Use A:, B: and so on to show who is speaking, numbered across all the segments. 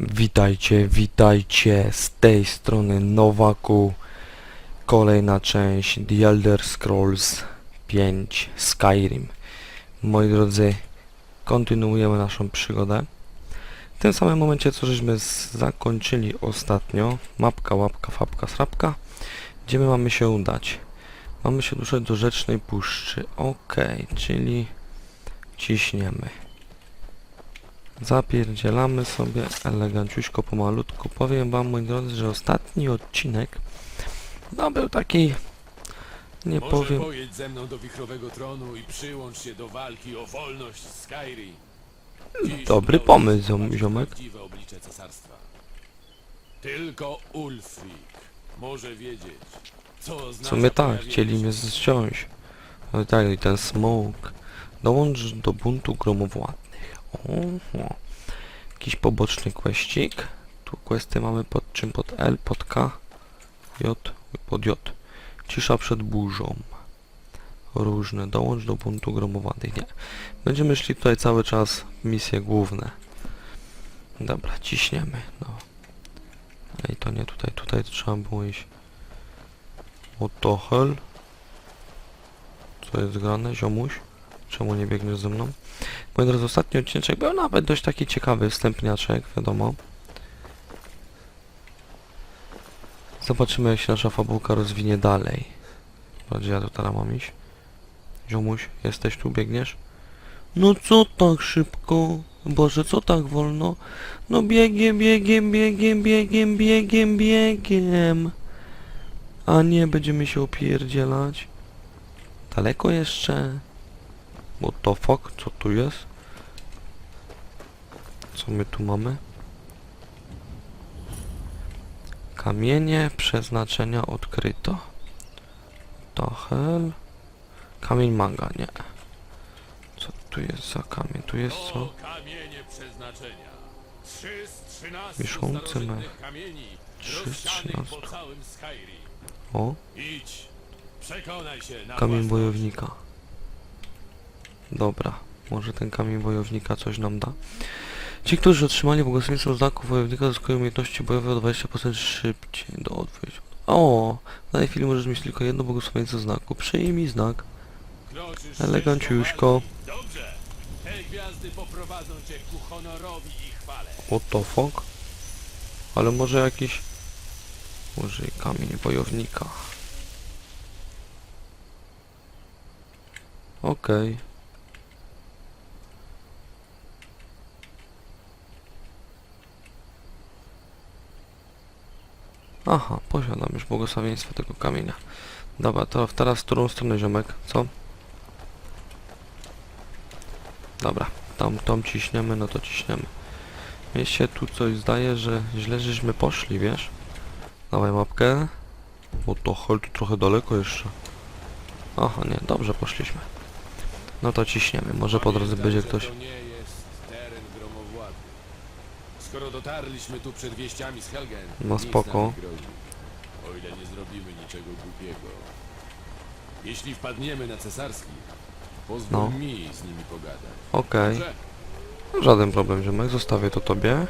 A: Witajcie, witajcie z tej strony Nowaku. Kolejna część The Elder Scrolls 5 Skyrim. Moi drodzy, kontynuujemy naszą przygodę. W tym samym momencie, co żeśmy zakończyli ostatnio, mapka, łapka, fapka, srapka, gdzie my mamy się udać? Mamy się ruszać do Rzecznej Puszczy. Okej, czyli ciśniemy. Zapierdzielamy sobie eleganciuśko pomalutku. Powiem wam, moi drodzy, że ostatni odcinek no był taki, nie
B: Może
A: powiem,
B: pojedź ze mną do wichrowego tronu i przyłącz się do walki o wolność Skyrim. Dziś
A: dobry
B: udało
A: pomysł,
B: się zobaczyć
A: ziom- ziomek.
B: prawdziwe oblicze cesarstwa. Tylko Ulfric może wiedzieć, co
A: W
B: znaczy
A: sumie tak,
B: pojawienie
A: chcieli
B: się
A: mnie zciąć. Ale tak, i ten smoke. Dołącz do buntu gromowładnych. Oho. Jakiś poboczny questik. Tu questy mamy pod czym? Pod L, pod K, J, pod J. Cisza przed burzą. Różne. Dołącz do buntu gromowładnych. Nie. Będziemy szli tutaj cały czas misje główne. Dobra, ciśniemy. No. Ej, to nie tutaj. Tutaj trzeba było iść. What hell? Co jest grane, ziomuś? Czemu nie biegniesz ze mną? Moi drodzy, ostatni odcinek był nawet dość taki ciekawy, wstępniaczek, wiadomo. Zobaczymy, jak się nasza fabułka rozwinie dalej. Bardziej ja tu teraz mam iść. Ziomuś, jesteś tu, biegniesz? No co tak szybko? Boże, co tak wolno? No biegiem, biegiem, biegiem, biegiem, biegiem, biegiem. A nie, będziemy się opierdzielać. Daleko jeszcze? What the fuck? Co tu jest? Co my tu mamy? Kamienie przeznaczenia odkryto. To hell? Kamień maga, nie. Co tu jest za kamień? Tu jest co? Wiszący mech.
B: kamieni
A: Trzy z trzynastu. O, kamień bojownika. Dobra, może ten kamień wojownika coś nam da. Ci, którzy otrzymali błogosławieństwo znaków wojownika zyskują umiejętności bojowe o 20% szybciej do odwróć. O, w danej chwili możesz mieć tylko jedno błogosławieństwo znaku. Przyjmij znak. Eleganciuśko.
B: Dobrze. Te gwiazdy poprowadzą cię ku honorowi i chwale.
A: What the fuck? Ale może jakiś... Może i kamień wojownika. Okej. Aha, posiadam już błogosławieństwo tego kamienia. Dobra, to teraz w którą stronę ziomek, co? Dobra, tam, tam ciśniemy, no to ciśniemy. Mnie się tu coś zdaje, że źle żeśmy poszli, wiesz? Dawaj mapkę. Bo to hol tu trochę daleko jeszcze. Aha, nie, dobrze poszliśmy. No to ciśniemy, może po drodze będzie ktoś...
B: To nie jest teren gromowładny. Skoro dotarliśmy tu przed wieściami z Helgen,
A: No
B: nic
A: spoko.
B: nam nie grozi. O ile nie zrobimy niczego głupiego. Jeśli wpadniemy na cesarski, pozwól
A: No.
B: mi z nimi pogadać.
A: Okej,
B: Dobrze?
A: żaden problem, ziomek, zostawię to tobie.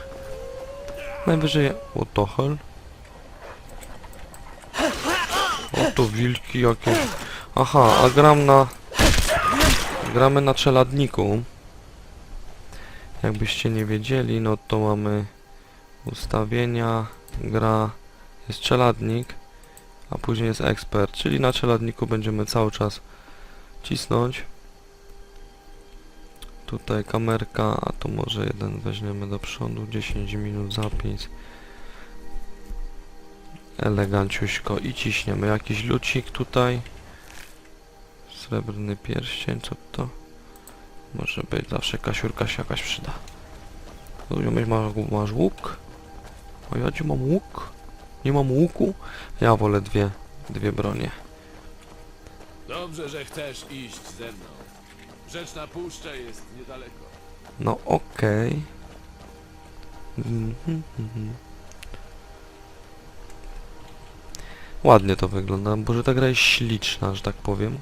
A: Najwyżej... What the hell? O, to wilki jakieś... Aha, a gram na... Gramy na czeladniku. Jakbyście nie wiedzieli, no to mamy ustawienia, gra, jest czeladnik, a później jest ekspert, czyli na czeladniku będziemy cały czas cisnąć. Tutaj kamerka, a to może jeden weźmiemy do przodu, 10 minut zapis. Eleganciuśko i ciśniemy. Jakiś lucik tutaj. Srebrny pierścień, co to? Może być, zawsze kasiurka się jakaś przyda. Ludzie, masz, masz łuk? A ja gdzie mam łuk? Nie mam łuku? Ja wolę dwie, dwie bronie.
B: Dobrze, że chcesz iść ze mną. Rzeczna puszcza jest niedaleko.
A: No okej. Mhm, mhm. Ładnie to wygląda, bo że ta gra jest śliczna, że tak powiem.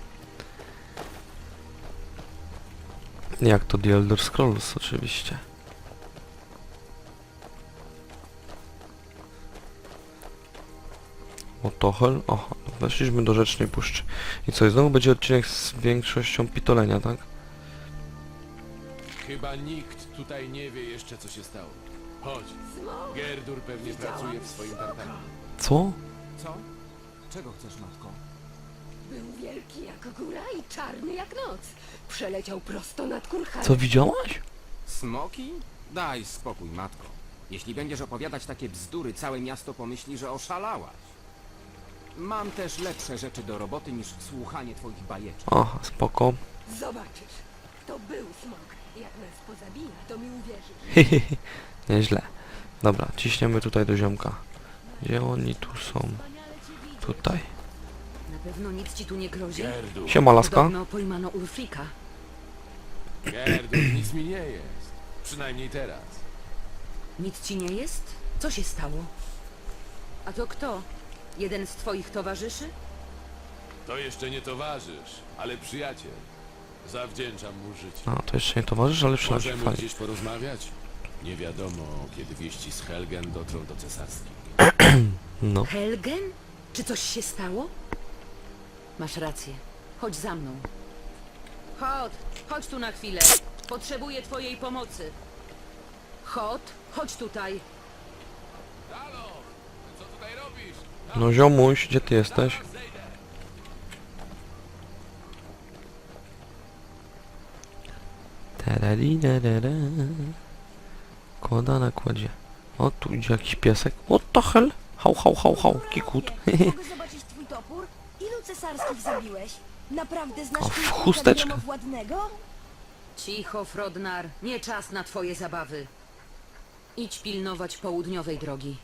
A: Jak to The Elder Scrolls oczywiście. Otochel? Oho, no weszliśmy do Rzecznej Puszczy. I co, i znowu będzie odcinek z większością pitolenia, tak?
B: Chyba nikt tutaj nie wie jeszcze co się stało. Chodź. Gerdur pewnie pracuje w swoim tartanie.
A: Co?
C: Co? Czego chcesz, matko?
D: Był wielki jak góra i czarny jak noc. Przeleciał prosto nad kurhanem.
A: Co widziałaś?
C: Smoki? Daj spokój, matko. Jeśli będziesz opowiadać takie bzdury, całe miasto pomyśli, że oszalałaś. Mam też lepsze rzeczy do roboty niż słuchanie twoich bajeczek.
A: Aha, spoko.
D: Zobaczysz, to był smok. Jak nas pozabija, to mi uwierzysz.
A: Nieźle. Dobra, ciśniemy tutaj do ziomka. Gdzie oni tu są? Tutaj.
E: Pewno nic ci tu nie grozi?
B: Gerdur,
A: Siema, laska.
E: Podobno pojmano Ulfrika.
B: Gerdur, nic mi nie jest. Przynajmniej teraz.
E: Nic ci nie jest? Co się stało? A to kto? Jeden z twoich towarzyszy?
B: To jeszcze nie towarzysz, ale przyjaciel. Zawdzięczam mu życie.
A: A, to jeszcze nie towarzysz, ale przynajmniej
B: Możemy
A: fajnie.
B: gdzieś porozmawiać? Nie wiadomo, kiedy wieści z Helgen dotrą do cesarskiej.
A: No.
E: Helgen? Czy coś się stało? Masz rację. Chodź za mną. Chodź, chodź tu na chwilę. Potrzebuję twojej pomocy. Chodź, chodź tutaj.
B: Halo! Co tutaj robisz?
A: No ziomuś, gdzie ty jesteś? Tararitarara. Kłada na kładzie. O, tu idzie jakiś piesek. What the hell? Hał, hał, hał, hał. Kikut.
F: Mogę zobaczyć? Ilu cesarskich zabiłeś? Naprawdę znasz
A: O, w chusteczkę.
F: władnego?
E: Cicho, Frodnar. Nie czas na twoje zabawy. Idź pilnować południowej drogi.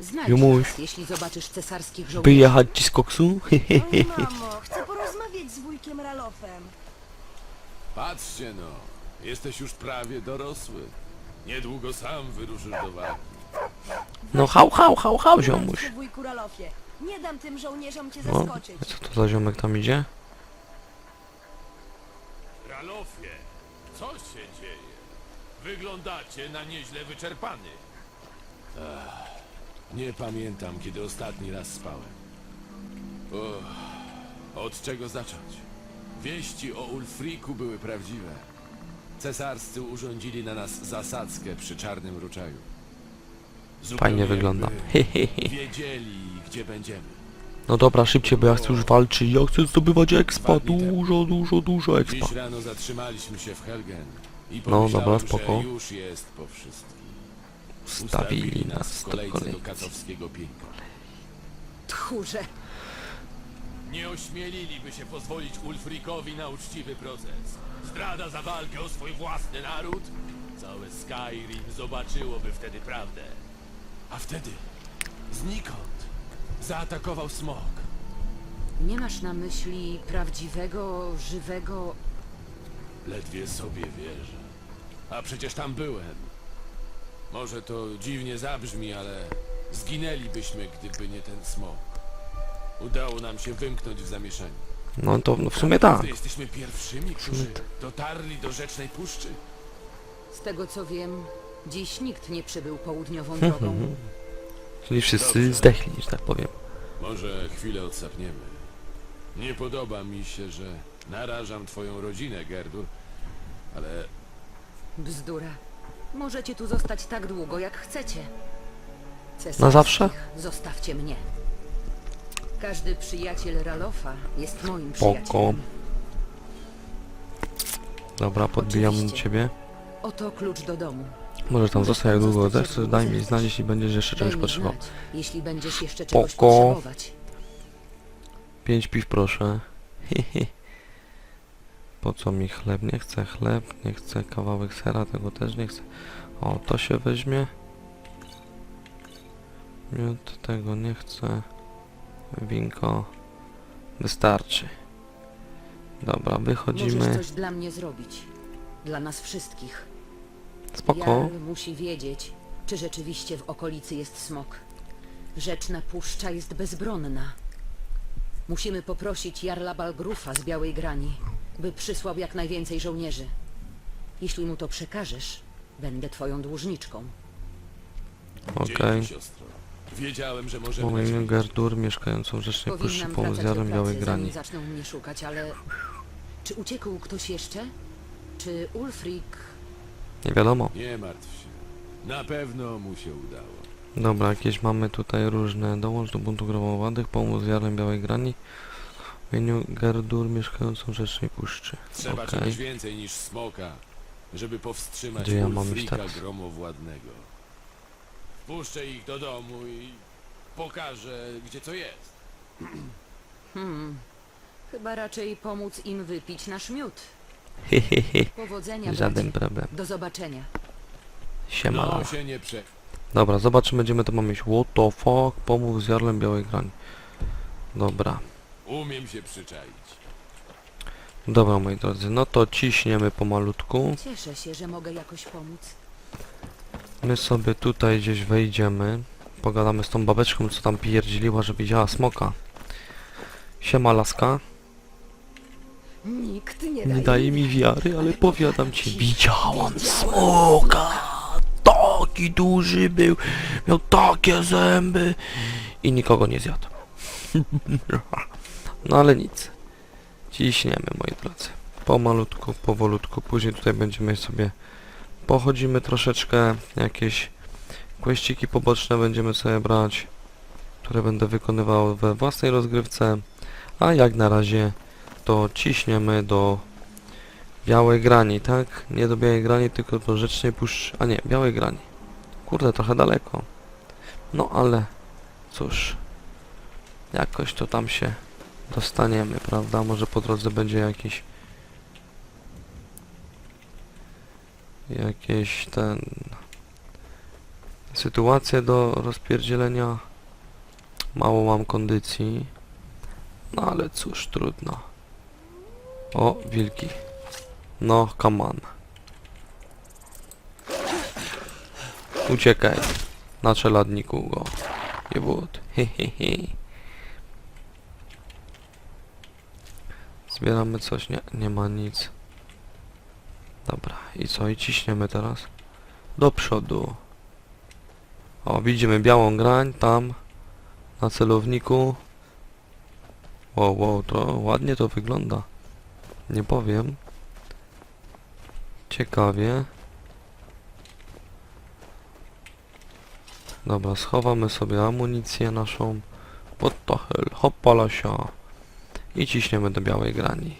E: Znajdź
A: Jumuś.
E: nas, jeśli zobaczysz cesarskich żołnierzy.
A: Wyjechać ci z koksu?
F: O, mamo, chcę porozmawiać z wujkiem Ralofem.
B: Patrzcie no, jesteś już prawie dorosły. Niedługo sam wyruszysz do walki.
A: No hał, hał, hał, hał, ziomuś.
F: się, wujku Ralofie. Nie dam tym żołnierzom cię zaskoczyć.
A: co to za ziomek tam idzie?
B: Ralofie, co się dzieje? Wyglądacie na nieźle wyczerpany. Ach, nie pamiętam, kiedy ostatni raz spałem. Uff, od czego zacząć? Wieści o Ulfriku były prawdziwe. Cesarscy urządzili na nas zasadzkę przy Czarnym Ruczaju.
A: Fajnie wygląda.
B: Wiedzieli, gdzie będziemy.
A: No dobra, szybciej, bo ja chcę już walczyć. Ja chcę zdobywać expa. Dużo, dużo, dużo expa.
B: Dziś rano zatrzymaliśmy się w Helgen i
A: No, dobra, spoko.
B: że już jest po wszystkim.
A: Stawili nas
B: w
A: do
B: kolejce do
A: kolejki.
B: katowskiego piękna.
E: Tchórze.
B: Nie ośmieliliby się pozwolić Ulfrikowi na uczciwy proces. Zdrada za walkę o swój własny naród? Całe Skyrim zobaczyłoby wtedy prawdę. A wtedy znikąd zaatakował smok.
E: Nie masz na myśli prawdziwego, żywego...
B: Ledwie sobie wierzę. A przecież tam byłem. Może to dziwnie zabrzmi, ale zginęlibyśmy, gdyby nie ten smok. Udało nam się wymknąć w zamieszaniu.
A: No to no w sumie tak.
B: Naprawdę Jesteśmy pierwszymi, którzy dotarli do Rzecznej Puszczy.
E: Z tego co wiem, dziś nikt nie przybył południową
A: Mhm.
E: drogą.
A: Czyli wszyscy zdechli, że tak powiem.
B: Może chwilę odsapniemy. Nie podoba mi się, że narażam twoją rodzinę, Gerdur, ale
E: Bzdura. Możecie tu zostać tak długo, jak chcecie. Cesarskich
A: Na zawsze?
E: Zostawcie mnie. Każdy przyjaciel Ralofa jest moim
A: Spoko.
E: przyjacielem.
A: Dobra, podbijam
E: Oczywiście.
A: ciebie.
E: Oto klucz do domu.
A: Może tam zostać jak długo zechcesz, daj mi znać, jeśli będziesz jeszcze czegoś potrzebował.
E: jeśli będziesz jeszcze czegoś
A: Spoko.
E: potrzebować.
A: Pięć piw proszę. Po co mi chleb? Nie chcę chleb, nie chcę kawałek sera, tego też nie chcę. O, to się weźmie. Miód, tego nie chcę. Winko. Wystarczy. Dobra,
E: Możesz
A: wychodzimy.
E: coś dla mnie zrobić. Dla nas wszystkich.
A: Spoko.
E: Jarl musi wiedzieć, czy rzeczywiście w okolicy jest smok. Rzeczna puszcza jest bezbronna. Musimy poprosić Jarla Balgrufa z Białej Grani, by przysłał jak najwięcej żołnierzy. Jeśli mu to przekażesz, będę twoją dłużniczką.
A: Okej.
B: dzięki, siostro. Wiedziałem, że może
A: Mamy Gerdur, mieszkającą w Rzecznej Puszczy
E: Powinnam
A: pomóc
E: wracać do
A: Jarem Białej
E: pracy,
A: Grani.
E: zanim zaczną mnie szukać, ale... Czy uciekł ktoś jeszcze? Czy Ulfric...
A: Nie wiadomo.
B: Nie martw się. Na pewno mu się udało.
A: Dobra, jakieś mamy tutaj różne. Dołącz do buntu gromowadych, pomóc Jarem Białej Grani. W imieniu Gerdur, mieszkającą w Rzecznej Puszczy.
B: Trzeba
A: Okej.
B: czegoś więcej niż smoka, żeby powstrzymać
A: Gdzie ja mam teraz?
B: gromowładnego. Wpuszczę ich do domu i pokażę, gdzie co jest.
E: Hmm... Chyba raczej pomóc im wypić nasz miód.
A: Hehehe.
E: Powodzenia,
A: Żaden
E: bracie.
A: problem.
E: Do zobaczenia.
A: Siema.
B: No się nie prze...
A: Dobra, zobaczymy gdzie my to mamy iść. What the fuck? Pomóż z Jarlem Białej Grani. Dobra.
B: Umiem się przyczaić.
A: Dobra moi drodzy, no to ciśniemy pomalutku.
E: Cieszę się, że mogę jakoś pomóc.
A: My sobie tutaj gdzieś wejdziemy. Pogadamy z tą babeczką, co tam pierdzieliła, że widziała smoka. Siema laska.
D: Nikt nie
A: Nie
D: daje,
A: daje mi wiary, ale powiadam ci, widziałam smoka. Taki duży był, miał takie zęby i nikogo nie zjadł. No ale nic. Ciśniemy, moi drodzy. Pomalutku, powolutku. Później tutaj będziemy sobie pochodzimy troszeczkę. Jakieś kweściki poboczne będziemy sobie brać, które będę wykonywał we własnej rozgrywce. A jak na razie to ciśniemy do białej grani, tak? Nie do białej grani, tylko do rzecznej puszczy. A nie, białej grani. Kurde, trochę daleko. No ale cóż, jakoś to tam się dostaniemy, prawda? Może po drodze będzie jakiś jakieś ten sytuacje do rozpierdzielenia. Mało mam kondycji. No ale cóż, trudno. O, wilki. No, come on. Uciekaj. Na czeladniku go. Jebut. Hehehe. Zbieramy coś? Nie, nie ma nic. Dobra, i co? I ciśniemy teraz? Do przodu. O, widzimy białą grań tam. Na celowniku. Wow, wow, to ładnie to wygląda. Nie powiem. Ciekawie. Dobra, schowamy sobie amunicję naszą. What the hell, hoppalasia. I ciśniemy do białej grani.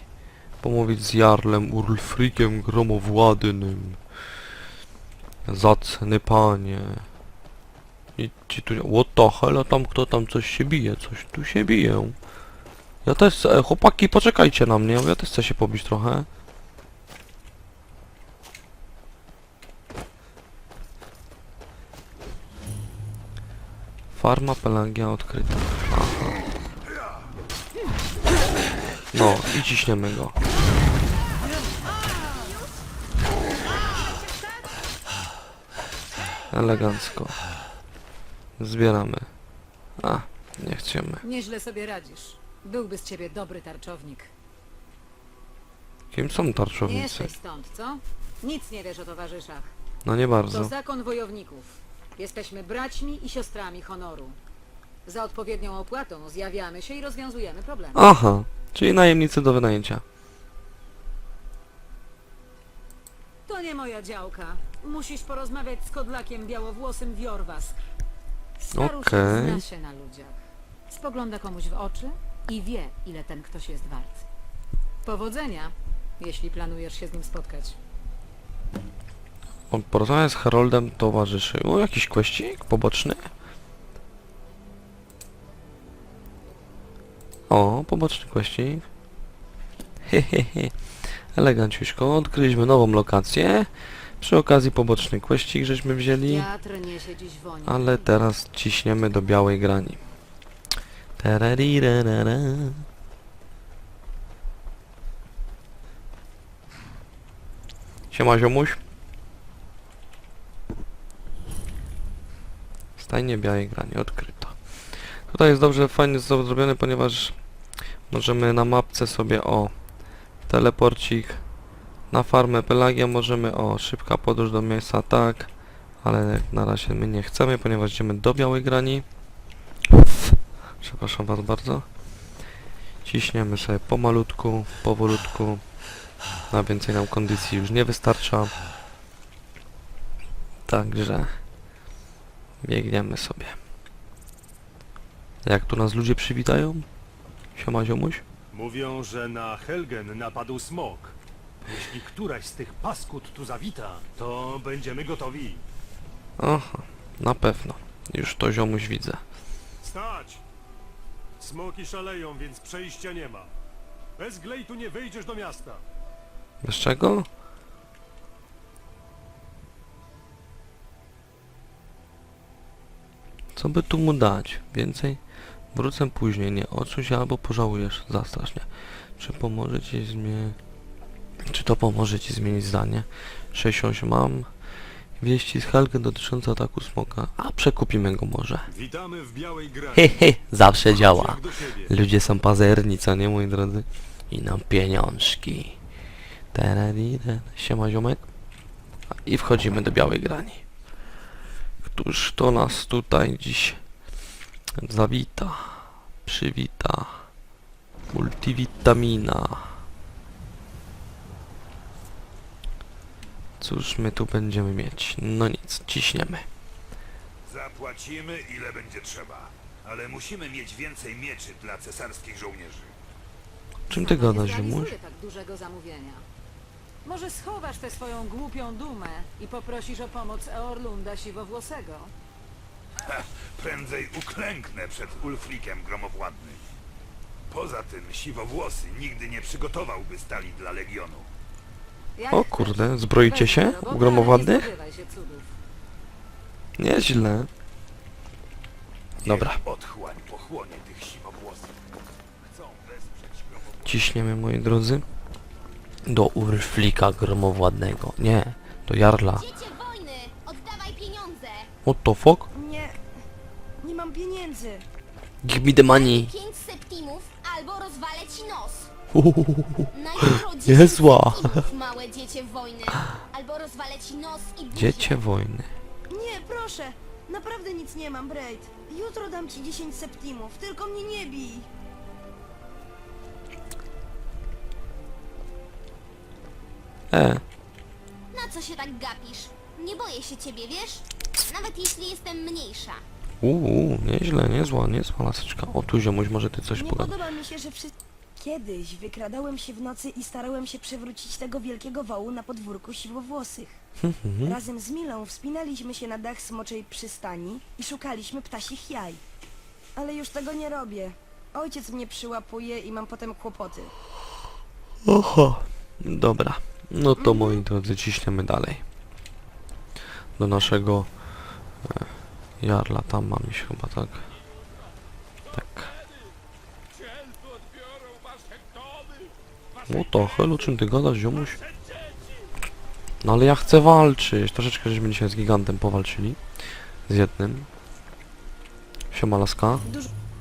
A: Pomówić z Jarlem Urlfrikiem Gromowładnym. Zacny panie. I ci tu... What the hell, a tam kto tam coś się bije? Coś tu się bije. Ja też, e, chłopaki, poczekajcie na mnie, ja też chcę się pobić trochę. Farma Pelagia odkryta. Aha. No, i ciśniemy go. Elegancko. Zbieramy. A, nie chcemy.
G: Nieźle sobie radzisz. Byłby z ciebie dobry tarczownik.
A: Kim są
G: Nie
A: tarczownicy?
G: jesteś stąd, co? Nic nie wiesz o towarzyszach.
A: No nie
G: To
A: bardzo.
G: zakon wojowników. Jesteśmy braćmi i siostrami honoru. Za odpowiednią opłatą zjawiamy się i rozwiązujemy problemy.
A: Aha, czyli najemnicy do wynajęcia.
G: To nie moja działka. Musisz porozmawiać z kodlakiem białowłosym Wiorwas. Staruszek
A: Okej.
G: zna się na ludziach. Spogląda komuś w oczy i wie, ile ten ktoś jest wart. Powodzenia, jeśli planujesz się z nim spotkać.
A: On porozmawia z Haroldem towarzyszy. O, jakiś kwestik poboczny? O, poboczny kwestik. Hehehe. Eleganciuśko. Odkryliśmy nową lokację. Przy okazji poboczny kwestik żeśmy wzięli. Ale teraz ciśniemy do białej grani. Tararirarara. Siema ziomuś. Stajnie białej grani odkryto. Tutaj jest dobrze, fajnie zro- zrobione, ponieważ możemy na mapce sobie o teleporcik na farmę Pelagia możemy o szybka podróż do miejsca tak ale na razie my nie chcemy, ponieważ idziemy do białej grani. Przepraszam was bardzo. Ciśniemy sobie pomalutku, powolutku. Na więcej nam kondycji już nie wystarcza. Także biegniemy sobie. Jak tu nas ludzie przywitają? Siema ziomuś.
H: Mówią, że na Helgen napadł smok. Jeśli któraś z tych paskud tu zawita, to będziemy gotowi.
A: Aha, na pewno. Już to ziomuś widzę.
H: Stać! Smoki szaleją, więc przejścia nie ma. Bez glejtu nie wejdziesz do miasta.
A: Bez czego? Co by tu mu dać? Więcej? Wrócę później, nie odsuń się albo pożałujesz. Zastrasznie. Czy pomoże ci zmienić... Czy to pomoże ci zmienić zdanie? 68 mam. Wieści z Helgen dotyczące ataku smoka. A przekupimy go może.
H: Witamy w Białej Grani.
A: Hehe, zawsze działa. Ludzie są pazerni, co nie, moi drodzy? I nam pieniążki. Teradide. Siema ziomek. I wchodzimy do białej grani. Któż to nas tutaj dziś zawita, przywita. Multivitamina. Cóż my tu będziemy mieć? No nic, ciśniemy.
I: Zapłacimy ile będzie trzeba, ale musimy mieć więcej mieczy dla cesarskich żołnierzy.
A: Czym ty
G: Sama nie
A: gadasz,
G: tak dużego zamówienia. Może schowasz tę swoją głupią dumę i poprosisz o pomoc Eorlunda Siwowłosego?
I: Prędzej uklęknę przed Ulfrikiem gromowładnym. Poza tym siwowłosy nigdy nie przygotowałby stali dla Legionu.
A: O kurde, zbroicie się?
G: Się cudów.
A: Nieźle. Dobra.
I: Niech otchłań pochłonie tych siwowłosów. Chcą wesprzeć gromowładnych.
A: Ciśniemy, moi drodzy. Do Urflika gromowładnego. Nie, do Jarla.
J: Dziecię wojny! Oddawaj pieniądze!
A: What the fuck?
F: Nie. Nie mam pieniędzy.
A: Give me the money.
J: Pięć septimów albo rozwalę ci nos!
A: Niezła.
J: małe dziecię wojny! Albo rozwalę ci nos i buzię!
A: Dziecię wojny.
F: Nie, proszę. Naprawdę nic nie mam, Braid. Jutro dam ci 10 septimów, tylko mnie nie bij.
A: E,
J: Na co się tak gapisz? Nie boję się ciebie, wiesz? Nawet jeśli jestem mniejsza.
A: uuu, nieźle, niezła, niezła laseczka. O, tu ziomuś, może ty coś
F: Nie
A: pogadać.
F: podoba mi się, że wszyscy... Kiedyś wykradałem się w nocy i starałem się przewrócić tego wielkiego wołu na podwórku siwowłosych. Razem z Milą wspinaliśmy się na dach smoczej przystani i szukaliśmy ptasich jaj. Ale już tego nie robię. Ojciec mnie przyłapuje i mam potem kłopoty.
A: Oho, dobra. No to moi drodzy, ciśniemy dalej. Do naszego e, Jarla, tam mam iść chyba, tak? Tak. What the hell, o czym ty gadasz, ziomuś? No ale ja chcę walczyć. Troszeczkę żeśmy dzisiaj z gigantem powalczyli. Z jednym. Siema laska.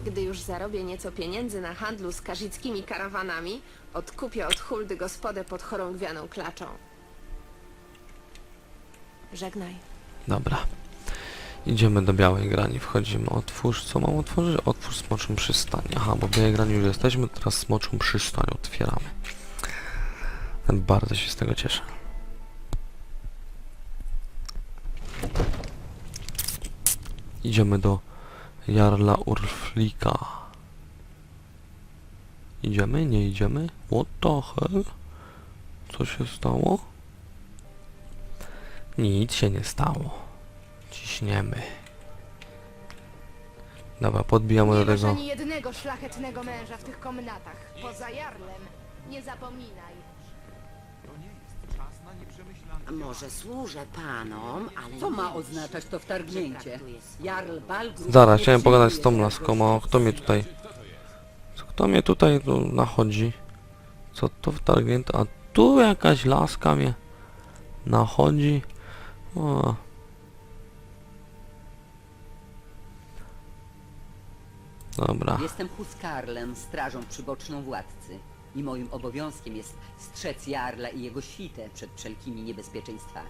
K: Gdy już zarobię nieco pieniędzy na handlu z karzickimi karawanami, odkupię od Huldy gospodę pod chorągwianą klaczą. Żegnaj.
A: Dobra. Idziemy do białej grani, wchodzimy. Otwórz, co mam otworzyć? Otwórz smoczą przystań. Aha, bo w białej grani już jesteśmy, teraz smoczą przystań otwieramy. Bardzo się z tego cieszę. Idziemy do Jarla Urflika. Idziemy? Nie idziemy? What the hell? Co się stało? Nic się nie stało. Ciśniemy. Dobra, podbijamy do tego.
D: ani jednego szlachetnego męża w tych komnatach. Poza Jarlem. Nie zapominaj.
K: Może służę panom, ale
E: Co ma oznaczać to wtargnięcie? Jarl Balgruf...
A: Zaraz, chciałem pogadać z tą laską, a kto mnie tutaj... Kto mnie tutaj tu nachodzi? Co to wtargnięte? A tu jakaś laska mnie nachodzi. O. Dobra.
E: Jestem Huskarlem, strażą przyboczną władcy. I moim obowiązkiem jest strzec Jarla i jego świtę przed wszelkimi niebezpieczeństwami.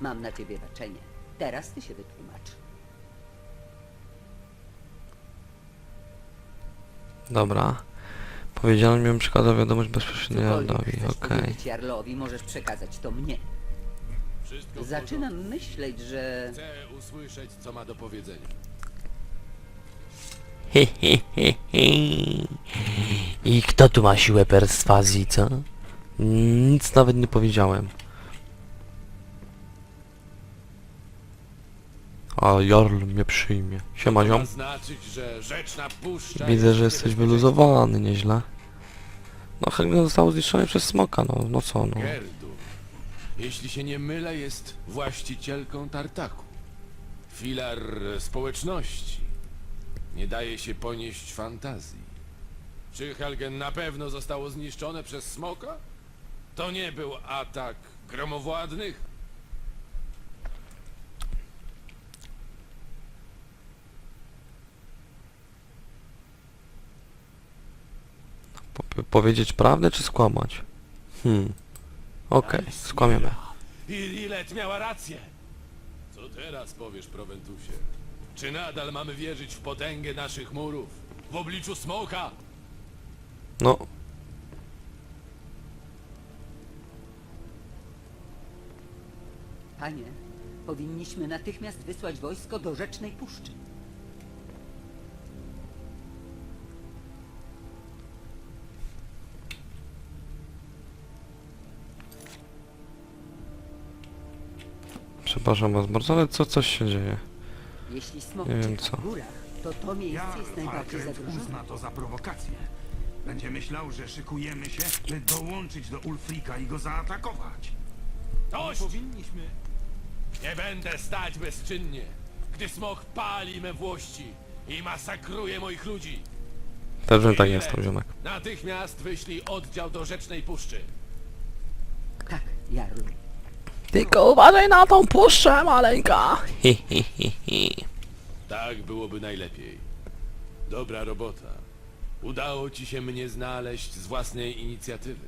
E: Mam na ciebie baczenie. Teraz ty się wytłumacz.
A: Dobra. Powiedziałem, żebym przekazał wiadomość bezpośrednio
L: Cokolwiek
A: Jarlowi,
L: chcesz
A: okej.
L: powiedzieć Jarlowi, możesz przekazać to mnie.
B: Wszystko w
L: Zaczynam myśleć, że...
B: Chcę usłyszeć, co ma do powiedzenia.
A: I kto tu ma siłę perswazji, co? Nic nawet nie powiedziałem. A Jarl mnie przyjmie. Siema ziom. Widzę, że jesteś wyluzowany nieźle. No Helgen został zniszczony przez smoka, no, no co no.
B: Jeśli się nie mylę, jest właścicielką tartaku. Filar społeczności. Nie daje się ponieść fantazji. Czy Helgen na pewno zostało zniszczone przez smoka? To nie był atak gromowładnych?
A: Po powiedzieć prawdę czy skłamać? Hmm. Okej, skłamiemy.
B: I Lilet miała rację. Co teraz powiesz, Proventusie? Czy nadal mamy wierzyć w potęgę naszych murów? W obliczu smoka?
A: No,
L: Panie, powinniśmy natychmiast wysłać wojsko do Rzecznej Puszczy.
A: przepraszam was bardzo, ale co, coś się dzieje.
L: Jeśli smok
A: Nie wiem
L: czeka
A: co.
L: w górach, to to miejsce jest najbardziej zagrożone.
M: uzna to za prowokację. Będzie myślał, że szykujemy się, by dołączyć do Ulfrika i go zaatakować.
B: Dość! Powinniśmy... Nie będę stać bezczynnie, gdy smok pali me włości i masakruje moich ludzi.
A: Bym tak
B: Lilet,
A: stał, ziomek.
B: Natychmiast wyślij oddział do Rzecznej Puszczy.
L: Tak, Jarlu.
A: Tylko uważaj na tą puszczę, maleńka! Hi, hi, hi, hi.
B: Tak byłoby najlepiej. Dobra robota. Udało ci się mnie znaleźć z własnej inicjatywy.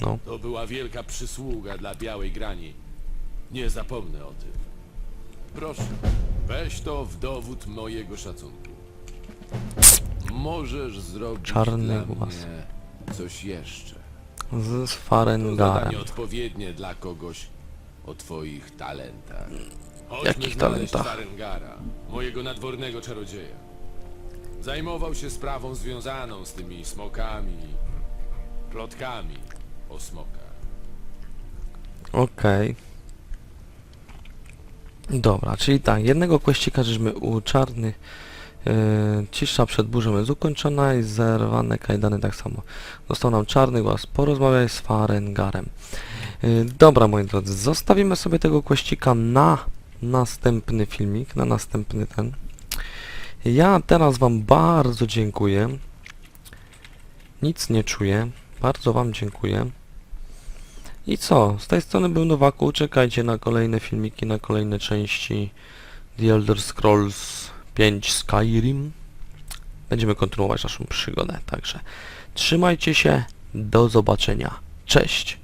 A: No.
B: To była wielka przysługa dla Białej Grani. Nie zapomnę o tym. Proszę, weź to w dowód mojego szacunku. Możesz zrobić
A: Czarny
B: dla
A: głaz.
B: mnie coś jeszcze.
A: Z
B: To zadanie
A: Farengarem.
B: odpowiednie dla kogoś o twoich talentach. Chodźmy
A: Jakich
B: znaleźć
A: talentach?
B: Farengara, mojego nadwornego czarodzieja. Zajmował się sprawą związaną z tymi smokami, plotkami o smokach.
A: Okej. Dobra, czyli tak, jednego kweścika żeśmy u czarnych yy, cisza przed burzą jest ukończona i zerwane kajdany tak samo. Został nam czarny głaz, porozmawiaj z Farengarem. Yy, dobra moi drodzy, zostawimy sobie tego kweścika na następny filmik, na następny ten. Ja teraz wam bardzo dziękuję. Nic nie czuję. Bardzo wam dziękuję. I co? Z tej strony był Nowaku. Czekajcie na kolejne filmiki, na kolejne części The Elder Scrolls 5 Skyrim. Będziemy kontynuować naszą przygodę, także trzymajcie się. Do zobaczenia. Cześć!